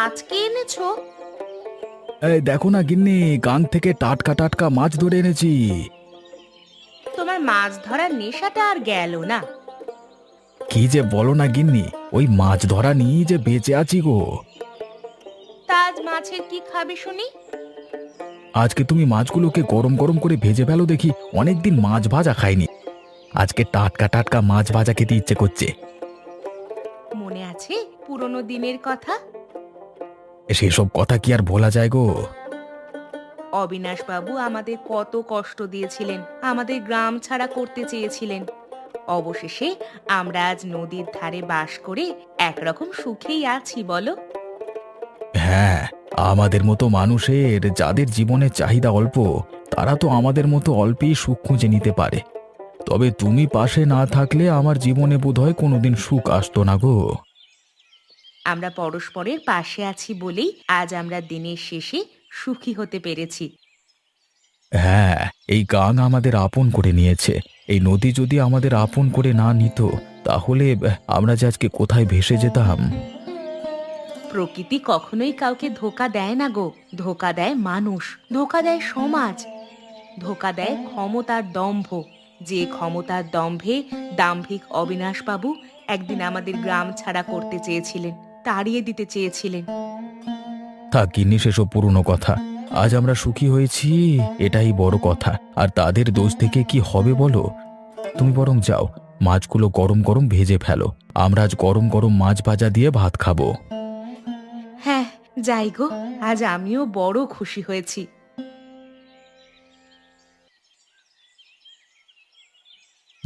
আজকে এনেছো? এই দেখো না গিন্নি গান থেকে টাটকা টাটকা মাছ ধরে এনেছি। তোমার মাছ ধরার নেশাটা আর গেল না। কি যে বলো না গিন্নি ওই মাছ ধরা নিয়ে যে বেঁচে আছি গো। তাজ মাছের কি খাবে শুনি? আজকে তুমি মাছগুলোকে গরম গরম করে ভেজে ফেলো দেখি অনেকদিন মাছ ভাজা খাইনি। আজকে টাটকা টাটকা মাছ ভাজা খেতে ইচ্ছে করছে। মনে আছে পুরনো দিনের কথা? সেসব কথা কি আর বলা যায় গো? অবিনাশ বাবু আমাদের কত কষ্ট দিয়েছিলেন আমাদের গ্রাম ছাড়া করতে চেয়েছিলেন। অবশেষে আমরা আজ নদীর ধারে বাস করে একরকম সুখেই আছি বলো। হ্যাঁ আমাদের মতো মানুষের যাদের জীবনের চাহিদা অল্প তারা তো আমাদের মতো অল্পেই সুখ খুঁজে নিতে পারে। তবে তুমি পাশে না থাকলে আমার জীবনে বোধহয় কোনোদিন সুখ আসতো না গো। আমরা পরস্পরের পাশে আছি বলেই আজ আমরা দিনের শেষে সুখী হতে পেরেছি। হ্যাঁ এই গান আমাদের আপন করে নিয়েছে। এই নদী যদি আমাদের আপন করে না নিত তাহলে আমরা যে আজকে কোথায় ভেসে যেতাম? প্রকৃতি কখনোই কাউকে ধোকা দেয় না গো। ধোকা দেয় মানুষ ধোকা দেয় সমাজ। ধোকা দেয় ক্ষমতার দম্ভ। যে ক্ষমতার দম্ভে দাম্ভিক অবিনাশ বাবু একদিন আমাদের গ্রাম ছাড়া করতে চেয়েছিলেন। তাড়িয়ে দিতে চেয়েছিলেন। থাক গিন্নি সেসব পুরনো কথা। আজ আমরা সুখী হয়েছি এটাই বড় কথা। আর তাদের দোষ থেকে কি হবে বলো? তুমি বরং যাও মাছগুলো গরম গরম ভেজে ফেলো। আমরা আজ গরম গরম মাছ ভাজা দিয়ে ভাত খাব। হ্যাঁ যাই গো আজ আমিও বড় খুশি হয়েছি।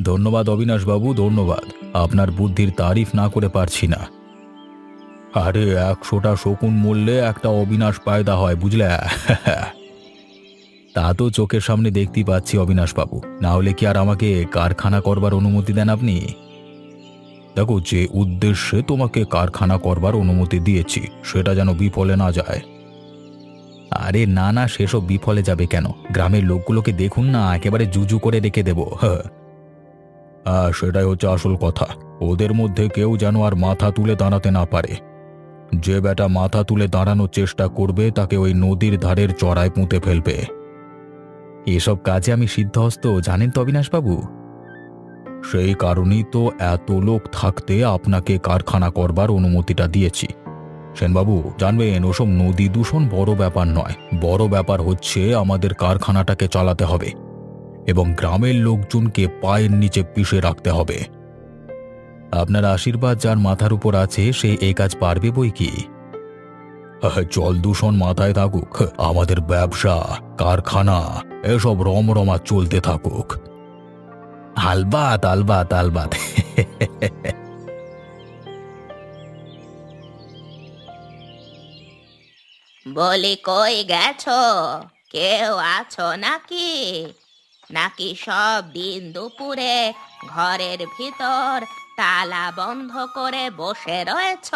ধন্যবাদ অবিনাশবাবু ধন্যবাদ। আপনার বুদ্ধির তারিফ না করে পারছি না। আরে একশোটা শকুন মূল্যে একটা অবিনাশ পায়দা হয়, বুঝলে? তা তো চোখের সামনে দেখতেই পাচ্ছি অবিনাশবাবু। না হলে কি আর আমাকে কারখানা করবার অনুমতি দেন আপনি? দেখো, যে উদ্দেশ্যে তোমাকে কারখানা করবার অনুমতি দিয়েছি, সেটা যেন বিফলে না যায়। আরে না না, সেসব বিফলে যাবে কেন? গ্রামের লোকগুলোকে দেখুন না, একেবারে জুজু করে রেখে দেবো। হ্যাঁ হ্যাঁ সেটাই হচ্ছে আসল কথা। ওদের মধ্যে কেউ যেন আর মাথা তুলে দাঁড়াতে না পারে। যে বেটা মাথা তুলে দাঁড়ানোর চেষ্টা করবে, তাকে ওই নদীর ধারের চড়ায় পুঁতে ফেলবে। এসব কাজে আমি সিদ্ধহস্ত, জানেন তো অবিনাশবাবু? সেই কারণেই তো এত লোক থাকতে আপনাকে কারখানা করবার অনুমতিটা দিয়েছি। সেনবাবু, জানবেন, ওসব নদী দূষণ বড় ব্যাপার নয়। বড় ব্যাপার হচ্ছে আমাদের কারখানাটাকে চালাতে হবে এবং গ্রামের লোকজনকে পায়ের নিচে পিষে রাখতে হবে। আপনার আশীর্বাদ যার মাথার উপর আছে, সে এই কাজ পারবে বই কি? জল দূষণ মাথায় থাকুক, আমাদের ব্যবসা, কারখানা, এসব রমরমা চলতে থাকুক। আলবাত আলবাত আলবাত। বলি কই গেছো? কেউ আছো নাকি? নাকি সব দিন দুপুরে ঘরের ভিতর তালা বন্ধ করে বসে রয়েছ।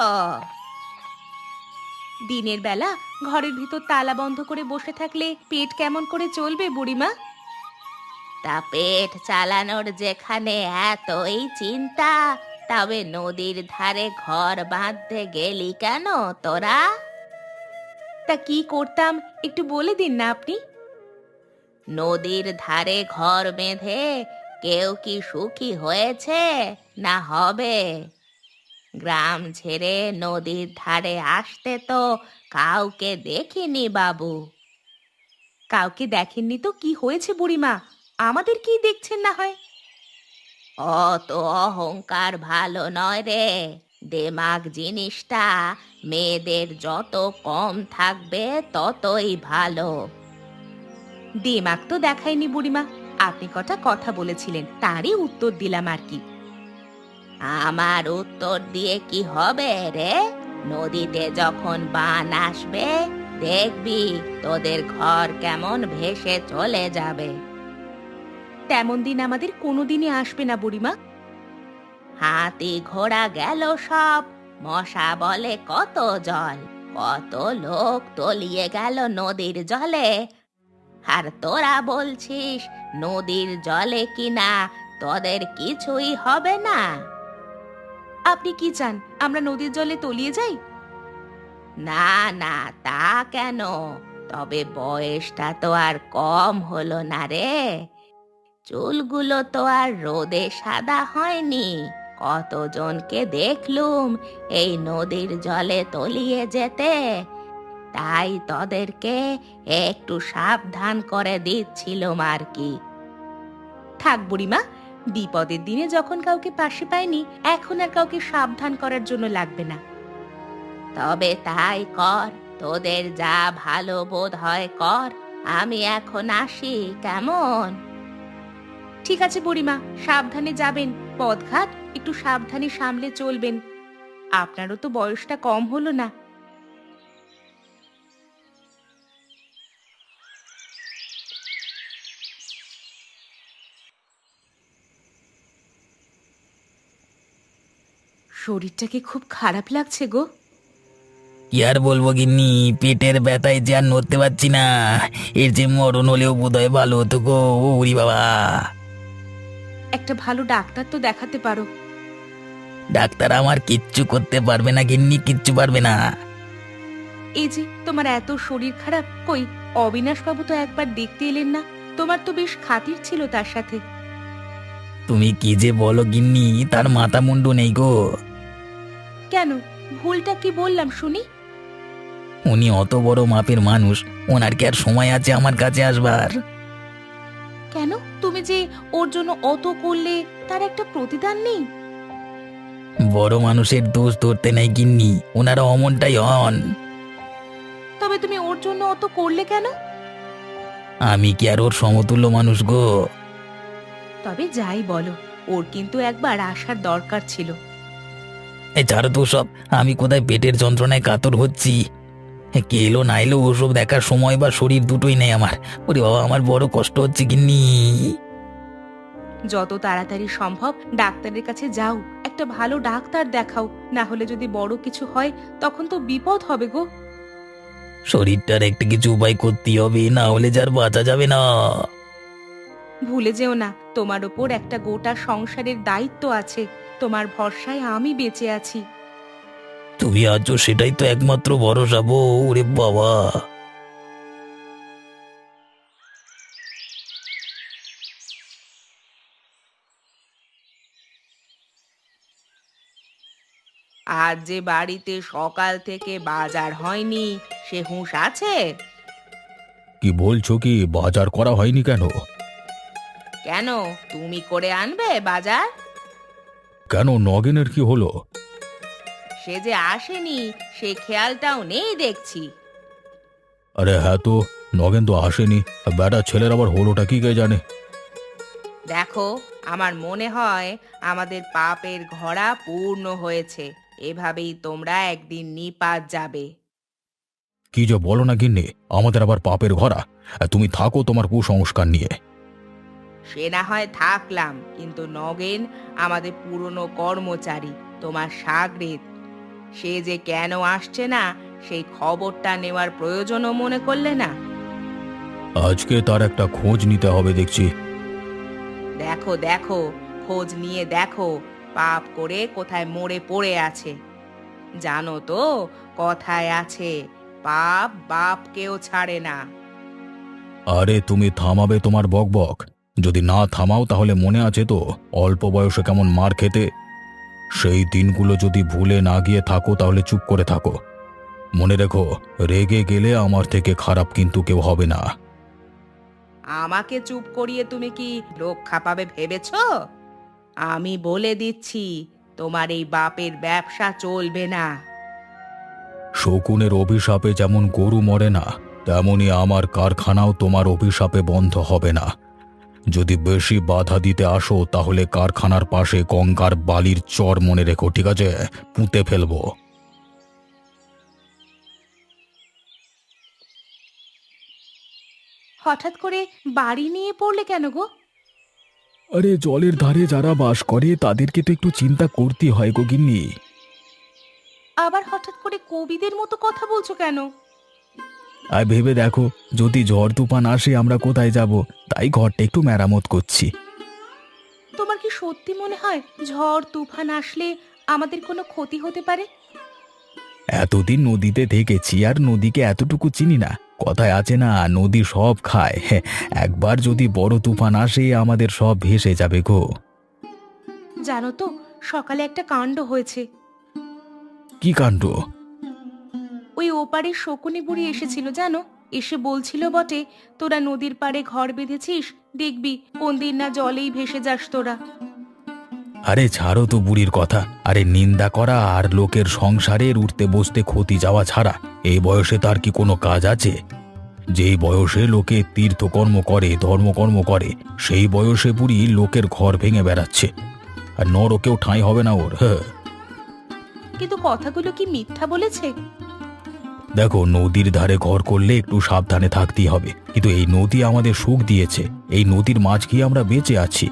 দিনের বেলা ঘরের ভিতর তালা বন্ধ করে বসে থাকলে পেট কেমন করে চলবে বুড়িমা? তা পেট চালানোর যেখানে এতই চিন্তা, তবে নদীর ধারে ঘর বাঁধতে গেলি কেন তোরা? তা কি করতাম একটু বলে দিন না আপনি। নদীর ধারে ঘর বেঁধে কেউ কি সুখী হয়েছে? না হবে। গ্রাম ছেড়ে নদীর ধারে আসতে তো কাউকে দেখিনি বাবু। কাউকে দেখেননি তো কি হয়েছে বুড়িমা? আমাদের কি দেখছেন না হয়? অত অহংকার ভালো নয় রে। দেমাগ জিনিসটা মেয়েদের যত কম থাকবে ততই ভালো। দেমাগ তো দেখায়নি বুড়িমা। আপনি কটা কথা বলেছিলেন, তারই উত্তর দিলাম আর কি। আমার উত্তর দিয়ে কি হবে রে? নদীতে যখন বান আসবে, দেখবি তোদের ঘর কেমন ভেসে চলে যাবে। তেমন দিন আমাদের কোনোদিনই আসবে না বুড়িমা। হাতি ঘোড়া গেল সব, মশা বলে কত জল। কত লোক তলিয়ে গেল নদীর জলে আর তোরা বলছিস নদীর জলে কিনা তোদের কিছুই হবে না। আপনি কি চান আমরা নদীর জলে তলিয়ে যাই? না না তা কেন? তবে বয়সটা তো আর কম হলো না রে। চুলগুলো তো আর রোদে সাদা হয়নি। কতজনকে দেখলুম এই নদীর জলে তলিয়ে যেতে। তাই তোদেরকে একটু সাবধান করে দিচ্ছিলাম আর কি থাক বুড়িমা, বিপদের দিনে যখন কাউকে পাশে পায়নি এখন আর কাউকে সাবধান করার জন্য লাগবে না। তবে তাই কর, তোদের যা ভালো বোধ হয় কর, আমি এখন আসি, কেমন? ঠিক আছে বুড়িমা, সাবধানে যাবেন, পথঘাট একটু সাবধানে সামলে চলবেন। আপনারও তো বয়সটা কম হলো না। শরীরটাকে খুব খারাপ লাগছে গো। কি আর বলব গিন্নি পেটের ব্যথায় যে আর নড়তে পারছি না। এর যে মরণ হলেও বোধহয় ভালো হতো গো ওরি বাবা। একটা ভালো ডাক্তার তো দেখাতে পারো। ডাক্তার আমার কিচ্ছু করতে পারবে না গিন্নি কিচ্ছু পারবে না। এই যে তোমার এত শরীর খারাপ কই? অবিনাশ বাবু তো একবার দেখতে এলেন না। তোমার তো বেশ খাতির ছিল তার সাথে। তুমি কি যে বলো গিন্নি তার মাথা মুন্ডু নেই গো। কেন? ভুলটা কি বললাম শুনি? উনি অত বড় মাপের মানুষ ওনার কি আর সময় আছে আমার কাছে আসবার? কেন? তুমি যে ওর জন্য অত করলে তার একটা প্রতিদান নেই? বড় মানুষের দোষ ধরতে নেই গিন্নি ওনারা অমনটাই হন। তবে তুমি ওর জন্য অত করলে কেন? আমি কি আর ওর সমতুল্য মানুষ গো? তবে যাই বলো ওর কিন্তু একবার আসার দরকার ছিল। এই ছাড়ো তো সব আমি কোথায় পেটের যন্ত্রণায় কাতর হচ্ছি? এ, কে এলো না এলো ওসব দেখার সময় বা শরীর দুটোই নেই আমার। ওরে বাবা আমার বড় কষ্ট হচ্ছে গিন্নি। যত তাড়াতাড়ি সম্ভব ডাক্তারের কাছে যাও একটা ভালো ডাক্তার দেখাও। না হলে যদি বড় কিছু হয় তখন তো বিপদ হবে গো। শরীরটার একটা কিছু উপায় করতেই হবে না হলে যার বাঁচা যাবে না। ভুলে যেও না তোমার ওপর একটা গোটা সংসারের দায়িত্ব আছে। তোমার ভরসায় আমি বেঁচে আছি। তুমি আছো সেটাই তো একমাত্র ভরসা বউ ওরে বাবা। আর যে বাড়িতে সকাল থেকে বাজার হয়নি সে হুঁশ আছে? কি বলছো কি বাজার করা হয়নি কেন? কেন? তুমি করে আনবে বাজার? কেন নগেনের কি হলো? সে যে আসেনি সে খেয়ালটাও নেই দেখছি। আরে হ্যাঁ তো নগেন তো আসেনি। বেটা ছেলের আবার হলোটা কি কে জানে? দেখো আমার মনে হয় আমাদের পাপের ঘোড়া পূর্ণ হয়েছে। এভাবেই তোমরা একদিন নিপাত যাবে। কি যে বলো না গিন্নি আমাদের আবার পাপের ঘরা তুমি থাকো তোমার কুসংস্কার নিয়ে। সে না হয় থাকলাম কিন্তু নগেন আমাদের পুরনো কর্মচারী তোমার সাগরেদ সে যে কেন আসছে না সেই খবরটা নেওয়ার প্রয়োজনও মনে করলে না। আজকে তার একটা খোঁজ নিতে হবে দেখছি। দেখো দেখো খোঁজ নিয়ে দেখো পাপ করে কোথায় মরে পড়ে আছে। জানো তো কথায় আছে পাপ বাপকেও ছাড়ে না। আরে তুমি থামাবে তোমার বকবক যদি না থামাও তাহলে মনে আছে তো অল্প বয়সে কেমন মার খেতে। সেই দিনগুলো যদি ভুলে না গিয়ে থাকো তাহলে চুপ করে থাকো। মনে রেখো রেগে গেলে আমার থেকে খারাপ কিন্তু কেউ হবে না। আমাকে চুপ করিয়ে তুমি কি রক্ষা পাবে ভেবেছ? আমি বলে দিচ্ছি তোমার এই বাপের ব্যবসা চলবে না। শকুনের অভিশাপে যেমন গরু মরে না তেমনি আমার কারখানাও তোমার অভিশাপে বন্ধ হবে না। যদি বেশি বাধা দিতে আসো তাহলে কারখানার পাশে গঙ্গার বালির চর মনে রেখো ঠিক আছে? পুঁতে ফেলব। হঠাৎ করে বাড়ি নিয়ে পড়লে কেন গো? আরে জলের ধারে যারা বাস করে তাদেরকে তো একটু চিন্তা করতে হয় গো গিন্নি। আবার হঠাৎ করে কবিদের মতো কথা বলছো কেন? আর ভেবে দেখো যদি ঝড় তুফান আসে আমরা কোথায় যাব? তাই ঘরটা একটু মেরামত করছি। তোমার কি সত্যি মনে হয় ঝড় তুফান আসলে আমাদের কোনো ক্ষতি হতে পারে? এতদিন নদীতে থেকেছি আর নদীকে এতটুকু চিনি না। কথায় আছে না নদী সব খায়। হ্যাঁ, একবার যদি বড় তুফান আসে আমাদের সব ভেসে যাবে গো। জানো তো সকালে একটা কাণ্ড হয়েছে। কি কাণ্ড? ওপারে শকুনি বুড়ি এসেছিল জানো? এসে বলছিল বটে তোরা নদীর পাড়ে ঘর বেঁধেছিস? দেখবি কোন দিন না জলেই ভেসে যাস তোরা। আরে ছাড়ো তো বুড়ির কথা। আরে নিন্দা করা আর লোকের সংসারের উঠতে বসতে ক্ষতি যাওয়া ছাড়া এই বয়সে তার কি কোনো কাজ আছে? যেই বয়সে লোকে তীর্থকর্ম করে ধর্মকর্ম করে সেই বয়সে বুড়ি লোকের ঘর ভেঙে বেড়াচ্ছে। আর নরকেও ঠাঁই হবে না ওর হ্যাঁ। কিন্তু কথাগুলো কি মিথ্যা বলেছে? দেখো নদীর ধারে ঘর করলে একটু সাবধানে থাকতেই হবে। কিন্তু এই নদী আমাদের সুখ দিয়েছে। এই নদীর মাছ খেয়ে আমরা বেঁচে আছি।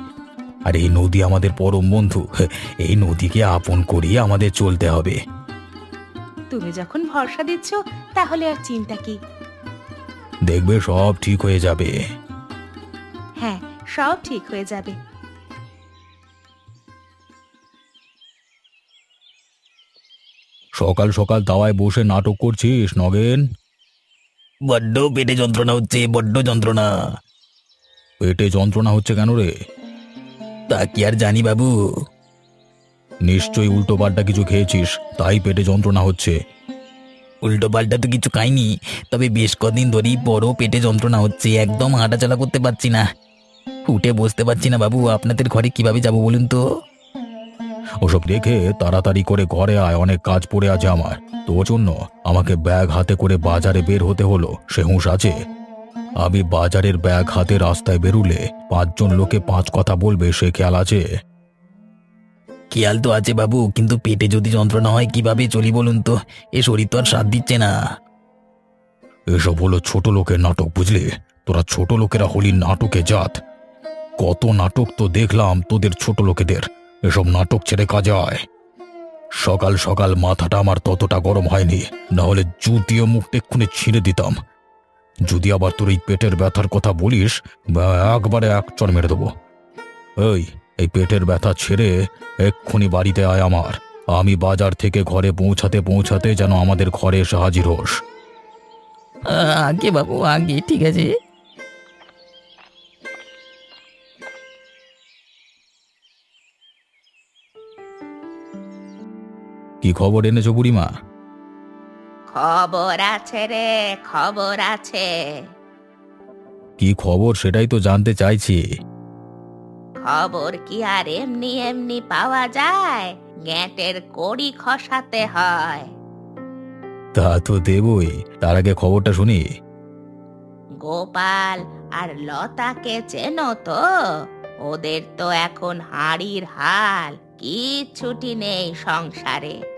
আর এই নদী আমাদের পরম বন্ধু। এই নদীকে আপন করিয়ে আমাদের চলতে হবে। তুমি যখন ভরসা দিচ্ছ তাহলে আর চিন্তা কি? দেখবে সব ঠিক হয়ে যাবে। হ্যাঁ সব ঠিক হয়ে যাবে। সকাল সকাল দাওয়ায় বসে নাটক করছিস নগেন? বড্ড পেটে যন্ত্রণা হচ্ছে বড্ড যন্ত্রণা। পেটে যন্ত্রণা হচ্ছে কেন রে? তা কি আর জানি বাবু। নিশ্চয়ই উল্টো পাল্টা কিছু খেয়েছিস তাই পেটে যন্ত্রণা হচ্ছে। উল্টো পাল্টা তো কিছু খাইনি তবে বেশ কদিন ধরেই বড় পেটে যন্ত্রণা হচ্ছে একদম হাঁটাচলা করতে পারছি না। উঠে বসতে পারছি না বাবু আপনাদের ঘরে কীভাবে যাব বলুন তো? ওসব দেখে তাড়াতাড়ি করে ঘরে আয় অনেক কাজ পড়ে আছে আমার। তোর জন্য আমাকে ব্যাগ হাতে করে বাজারে বের হতে হলো সে হুঁশ আছে। আমি বাজারের ব্যাগ হাতে রাস্তায় বেরুলে পাঁচজন লোকে পাঁচ কথা বলবে সে খেয়াল আছে? খেয়াল তো আছে বাবু কিন্তু পেটে যদি যন্ত্রণা হয় কীভাবে চলি বলুন তো? এ শরীর তো আর সাথ দিচ্ছে না। এসব হলো ছোট লোকের নাটক বুঝলি? তোরা ছোট লোকেরা হলি নাটকে জাত। কত নাটক তো দেখলাম তোদের ছোট লোকেদের। এসব নাটক ছেড়ে কাজে আয়। সকাল সকাল মাথাটা আমার ততটা গরম হয়নি, না হলে জুতিয়ে মুখটা এক্ষুনি ছিঁড়ে দিতাম। যদি আবার তোর এই পেটের ব্যথার কথা বলিস একবারে এক চড় মেরে দেবো। এই এই পেটের ব্যথা ছেড়ে এক্ষুনি বাড়িতে আয় আমার। আমি বাজার থেকে ঘরে পৌঁছাতে পৌঁছাতে যেন আমাদের ঘরে এসে হাজির হোস। আগে বাবু, আগে, ঠিক আছে। কি খবর এনেছো বুড়িমা? খবর আছে রে খবর আছে। কি খবর সেটাই তো জানতে চাইছি। খবর কি আর এমনি এমনি পাওয়া যায়? গ্যাঁটের কড়ি খসাতে হয়। তা তো দেবই তার আগে খবরটা শুনি। গোপাল আর লতাকে চেনো তো? ওদের তো এখন হাড়ির হাল কিচ্ছুটি নেই সংসারে।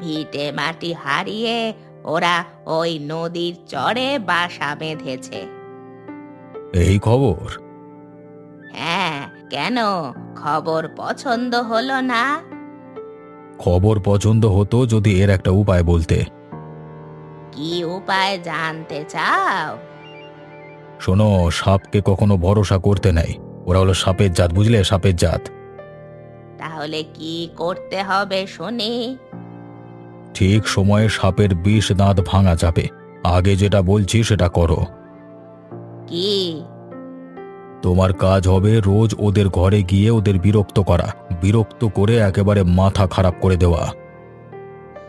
ভিটে মাটি হারিয়ে ওরা ওই নদীর চরে বাসা বেঁধেছে। এই খবর? হ্যাঁ কেন? খবর পছন্দ হলো না? খবর পছন্দ হতো যদি এর একটা উপায় বলতে। কি উপায় জানতে চাও? শোনো সাপকে কখনো ভরসা করতে নাই। ওরা হলো সাপের জাত বুঝলে? সাপের জাত। তাহলে কি করতে হবে শুনি? ঠিক সময়ে সাপের বিষ দাঁত ভাঙা যাবে। আগে যেটা বলছি সেটা করো। কি? তোমার কাজ হবে রোজ ওদের ঘরে গিয়ে ওদের বিরক্ত করা বিরক্ত করে একেবারে মাথা খারাপ করে দেওয়া।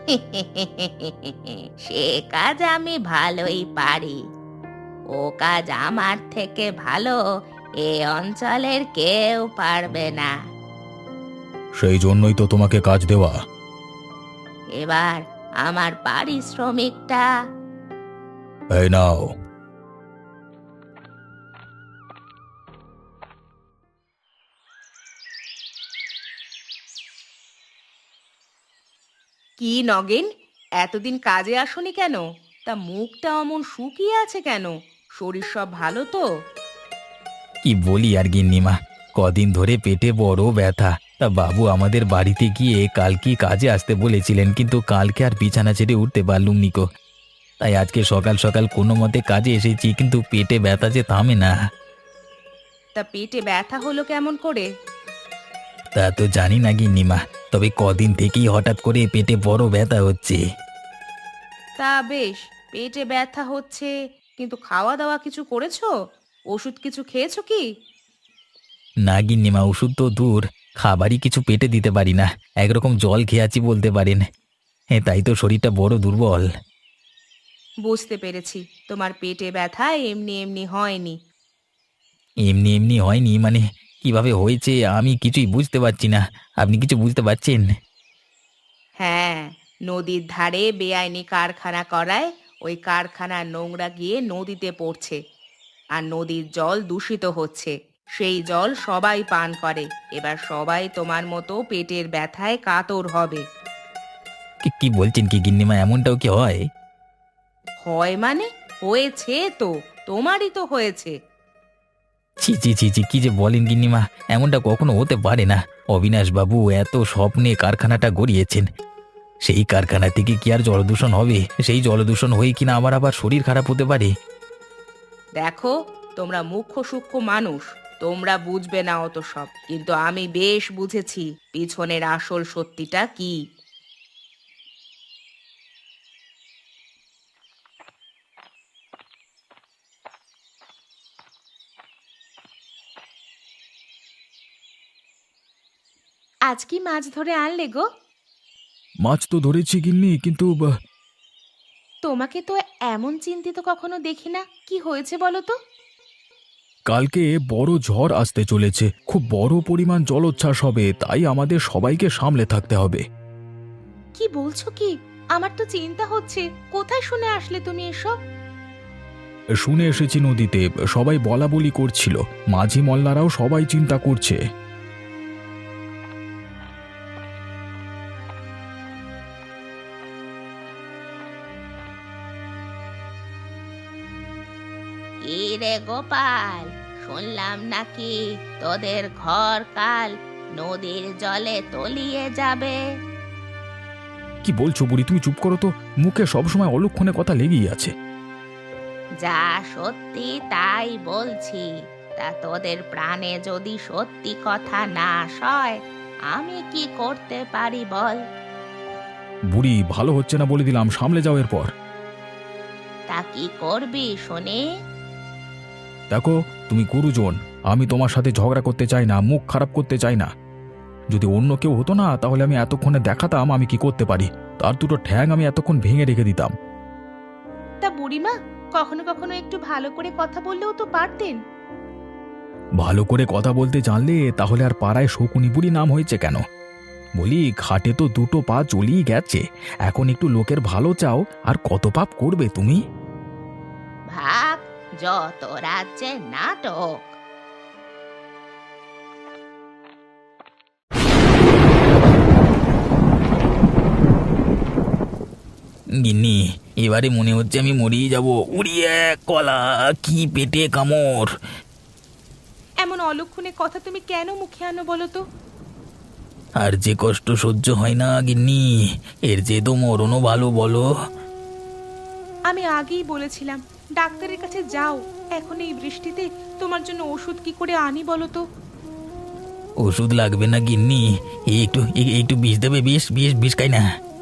সে কাজ আমি ভালোই পারি। ও কাজ আমার থেকে ভালো এ অঞ্চলের কেউ পারবে না। সেই জন্যই তো তোমাকে কাজ দেওয়া। এবার আমার পারিশ্রমিকটা। এই নাও। কি নগেন এতদিন কাজে আসনি কেন? তা মুখটা অমন শুকিয়ে আছে কেন? শরীর সব ভালো তো? কি বলি আর গিন্নিমা কদিন ধরে পেটে বড় ব্যথা। তা বাবু আমাদের বাড়িতে গিয়ে কালকে কাজে আসতে বলেছিলেন? কিন্তু কালকে আর বিছানা ছেড়ে উঠতে পারলুম নিকো তাই আজকে সকাল সকাল কোনো মতে কাজে এসেছি কিন্তু পেটে ব্যথা যে থামে না। তা পেটে ব্যথা হলো কেমন করে? তা তো জানি না গিন্নিমা তবে কদিন থেকেই হঠাৎ করে পেটে বড় ব্যথা হচ্ছে। তা বেশ পেটে ব্যথা হচ্ছে কিন্তু খাওয়া দাওয়া কিছু করেছ? ওষুধ কিছু খেয়েছো কি? না গিন্নিমা ওষুধ তো দূর। খাবারই কিছু পেটে দিতে পারি না। একরকম জল খেয়ে আছি বলতে পারেন। হ্যাঁ তাই তো শরীরটা বড় দুর্বল। বুঝতে পেরেছি। তোমার পেটে ব্যথা এমনি এমনি হয়নি। এমনি এমনি হয়নি মানে কীভাবে হয়েছে আমি কিছুই বুঝতে পারছি না। আপনি কিছু বুঝতে পারছেন? হ্যাঁ নদীর ধারে বেআইনি কারখানা করায় ওই কারখানার নোংরা গিয়ে নদীতে পড়ছে। আর নদীর জল দূষিত হচ্ছে। সেই জল সবাই পান করে। এবার সবাই তোমার মতো পেটের ব্যথায় কাতর হবে। কি- কি বলছেন কি গিন্নিমা? এমনটাও কি হয়? হয় মানে? হয়েছে তো। তোমারই তো হয়েছে। ছি ছি ছি ছি কি যে বলেন গিন্নিমা? এমনটা কখনো হতে পারে না। অবিনাশ বাবু এত স্বপ্নে কারখানাটা গড়িয়েছেন। সেই কারখানা থেকে কি আর জলদূষণ হবে? সেই জলদূষণ হয়ে কিনা আমার আবার শরীর খারাপ হতে পারে? দেখো তোমরা মুখ্য সূক্ষ্ম মানুষ। তোমরা বুঝবে না অত সব কিন্তু আমি বেশ বুঝেছি পিছনের আসল সত্যিটা কি। আজ কি মাছ ধরে আনলে গো? মাছ তো ধরেছি গিন্নি কিন্তু আহ, তোমাকে তো এমন চিন্তিত কখনো দেখি না। কি হয়েছে বলো তো? কালকে বড় ঝড় আসতে চলেছে। খুব বড় পরিমাণ জলোচ্ছ্বাস হবে তাই আমাদের সবাইকে সামলে থাকতে হবে। কি বলছো কি? আমার তো চিন্তা হচ্ছে কোথায় শুনে আসলে তুমি এসব? শুনে এসেছি নদীতে সবাই বলা বলি করছিল। মাঝি মল্লারাও সবাই চিন্তা করছে। কি রে গোপাল শুনলাম নাকি তোদের ঘর কাল নদীর জলে তলিয়ে যাবে? কি বলছো বুড়ি তুমি চুপ করো তো মুখে সবসময় অলক্ষণে কথা লেগেই আছে। যা সত্যি তাই বলছি তা তোদের প্রাণে যদি সত্যি কথা না সয় আমি কি করতে পারি বল? বুড়ি ভালো হচ্ছে না বলে দিলাম সামলে যাও এরপর। তা কি করবি শুনি? দেখো তুমি গুরুজন আমি তোমার সাথে ঝগড়া করতে চাই না মুখ খারাপ করতে চাই না। যদি অন্য কেউ হতো না তাহলে আমি এতক্ষণে দেখাতাম আমি কি করতে পারি। তার দুটো ঠ্যাং আমি এতক্ষণ ভেঙে রেখে দিতাম। তা বুড়িমা কখনো কখনো একটু ভালো করে কথা বললেও তো পারতেন। ভালো করে কথা বলতে জানলে তাহলে আর পাড়ায় শকুনি বুড়ি নাম হয়েছে কেন? বলি ঘাটে তো দুটো পা চলিয়ে গেছে। এখন একটু লোকের ভালো চাও আর কত পাপ করবে তুমি? ভাগ যত রাজ্যে নাটক গিন্নি এবারে মনে হচ্ছে আমি মরিয়ে যাব। উড়িয়ে কলা কি পেটে কামড়। এমন অলক্ষণে কথা তুমি কেন মুখে আনো বলো তো? আর যে কষ্ট সহ্য হয় না গিন্নি এর যে তো মরণও ভালো বলো। আমি আগেই বলেছিলাম ডাক্তারের কাছে যাও। এখন এই বৃষ্টিতে তোমার জন্য ওষুধ কি করে আনি বলো তো? ওষুধ লাগবে না গিন্নি। এই একটু এই- একটু বিষ দেবে বিষ বিষ বিষ খাই না।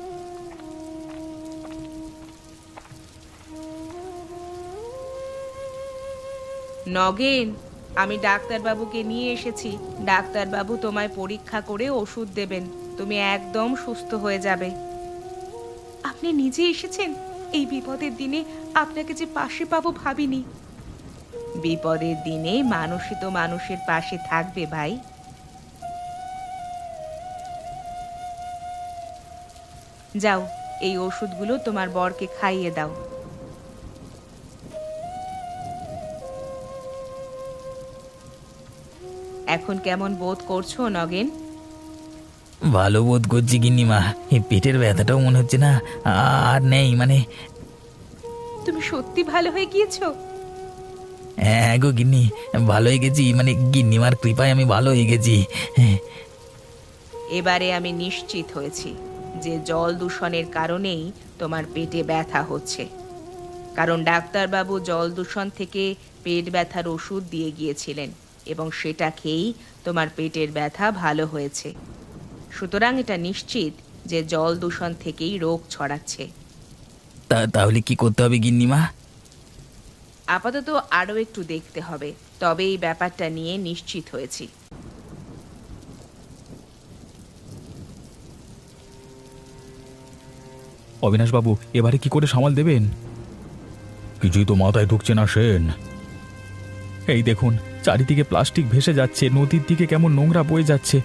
নগেন আমি ডাক্তারবাবুকে নিয়ে এসেছি। ডাক্তারবাবু তোমায় পরীক্ষা করে ওষুধ দেবেন। তুমি একদম সুস্থ হয়ে যাবে। আপনি নিজে এসেছেন? এই বিপদের দিনে আপনাকে যে পাশে পাবো ভাবিনি। বিপদের দিনে মানুষই তো মানুষের পাশে থাকবে ভাই। যাও, এই ওষুধগুলো তোমার বরকে খাইয়ে দাও। এখন কেমন বোধ করছ, নগেন? ভালো বোধ করছি গিন্নিমা। এই পেটের ব্যথাটাও মনে হচ্ছে না। আর নেই মানে তুমি সত্যি ভালো হয়ে গিয়েছো? হ্যাঁ গো গিন্নি ভালো হয়ে গেছি। মানে গিন্নিমার কৃপায় আমি ভালো হয়ে গেছি। হ্যাঁ। এবারে আমি নিশ্চিত হয়েছি যে জল দূষণের কারণেই তোমার পেটে ব্যথা হচ্ছে। কারণ ডাক্তারবাবু জল দূষণ থেকে পেট ব্যথার ওষুধ দিয়ে গিয়েছিলেন এবং সেটা খেয়েই তোমার পেটের ব্যথা ভালো হয়েছে। সুতরাং এটা নিশ্চিত যে জল দূষণ থেকেই রোগ ছড়াচ্ছে। তা তাহলে কি করতে হবে গিন্নিমা? আপাতত আরও একটু দেখতে হবে তবে এই ব্যাপারটা নিয়ে নিশ্চিত হয়েছি। অবিনাশবাবু এবারে কি করে সামাল দেবেন? কিছুই তো মাথায় ঢুকছে না সেন। এই দেখুন চারিদিকে প্লাস্টিক ভেসে যাচ্ছে নদীর দিকে কেমন নোংরা বয়ে যাচ্ছে।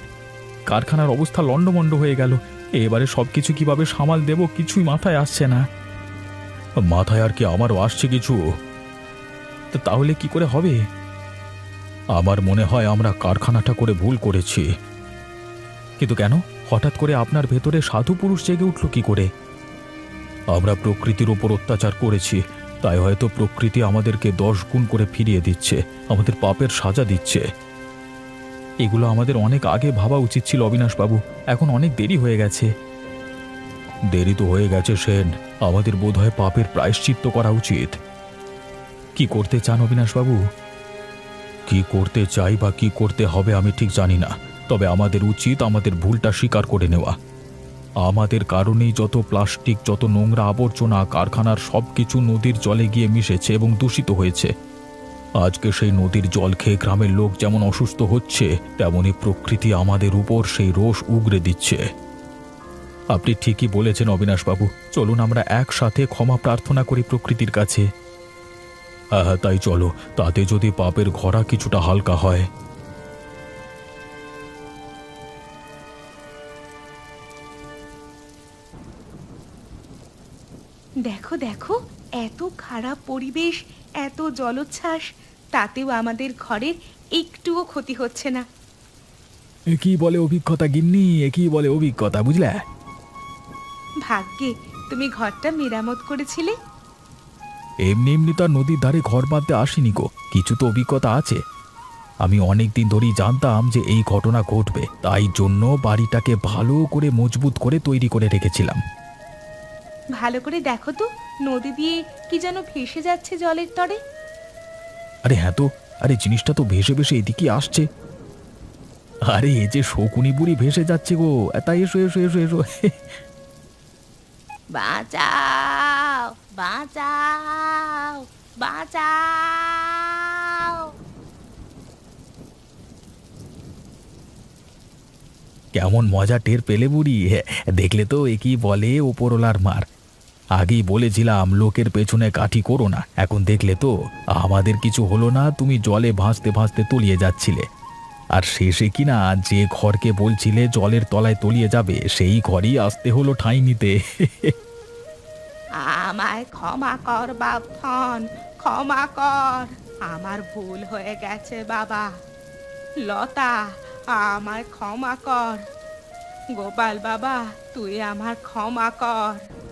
কারখানার অবস্থা লণ্ডমণ্ড হয়ে গেল। এবারে সব কিছু কীভাবে সামাল দেব কিছুই মাথায় আসছে না। মাথায় আর কি আমারও আসছে কিছু? তাহলে কি করে হবে? আমার মনে হয় আমরা কারখানাটা করে ভুল করেছি। কিন্তু কেন? হঠাৎ করে আপনার ভেতরে সাধু পুরুষ জেগে উঠল কি করে? আমরা প্রকৃতির ওপর অত্যাচার করেছি, তাই হয়তো প্রকৃতি আমাদেরকে দশ গুণ করে ফিরিয়ে দিচ্ছে, আমাদের পাপের সাজা দিচ্ছে। এগুলো আমাদের অনেক আগে ভাবা উচিত ছিল, অবিনাশবাবু। এখন অনেক দেরি হয়ে গেছে। দেরি তো হয়ে গেছে, সেন। আমাদের বোধহয় পাপের প্রায়শ্চিত্ত করা উচিত। কি করতে চান, অবিনাশবাবু? কি করতে চাই বা কি করতে হবে আমি ঠিক জানি না। তবে আমাদের উচিত আমাদের ভুলটা স্বীকার করে নেওয়া। আমাদের কারণেই যত প্লাস্টিক, যত নোংরা আবর্জনা, কারখানার সব কিছু নদীর জলে গিয়ে মিশেছে এবং দূষিত হয়েছে। আজকে সেই নদীর জল খেয়ে গ্রামের লোক যেমন অসুস্থ হচ্ছে, তেমনি প্রকৃতি আমাদের উপর সেই রোষ উগরে দিচ্ছে। আপনি ঠিকই বলেছেন অবিনাশবাবু। চলুন আমরা একসাথে ক্ষমা প্রার্থনা করি প্রকৃতির কাছে। হ্যাঁ তাই চলো, তাতে যদি পাপের ঘরা কিছুটা হালকা হয়। দেখো দেখো, এত খারাপ পরিবেশ এত জলোচ্ছ্বাস তাতেও আমাদের ঘরের একটুও ক্ষতি হচ্ছে না। কি বলে অভিজ্ঞতা গিন্নি কি বলে অভিজ্ঞতা বুঝলে? ভাগ্যে তুমি ঘরটা মেরামত করেছিলে? এমনি এমনি তার নদীর ধারে ঘর বাঁধতে আসিনি গো কিছু তো অভিজ্ঞতা আছে। আমি অনেক দিন ধরেই জানতাম যে এই ঘটনা ঘটবে তাই জন্য বাড়িটাকে ভালো করে মজবুত করে তৈরি করে রেখেছিলাম। ভালো করে দেখো তো। নদী দিয়ে কি যেন ভেসে যাচ্ছে জলের তরে? আরে হ্যাঁ তো আরে জিনিসটা তো ভেসে ভেসে এদিকে আসছে। আরে এ যে শকুনি বুড়ি ভেসে যাচ্ছে গো তাই এসো এসো এসো এসো। বাঁচাও বাঁচাও বাঁচাও। কেমন মজা টের পেলে বুড়ি হ্যাঁ, দেখলে তো একই বলে ওপরওলার মার। আগেই বলেছিলাম, লোকের পেছনে কাঠি করো না। এখন দেখলে তো, আমাদের কিছু হলো না, তুমি জলে ভাসতে ভাসতে তলিয়ে যাচ্ছিলে। আর শেষে কিনা যে ঘরকে বলছিলে জলের তলায় তলিয়ে যাবে, সেই ঘরই আসতে হলো ঠাঁই নিতে আমায় ক্ষমা কর, বাপন, ক্ষমা কর। আমার ভুল হয়ে গেছে, বাবা। লতা, আমায় ক্ষমা কর। গোপাল বাবা, তুই আমার ক্ষমা কর।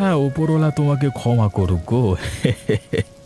হ্যাঁ ওপরওয়ালা তোমাকে ক্ষমা করুক গো।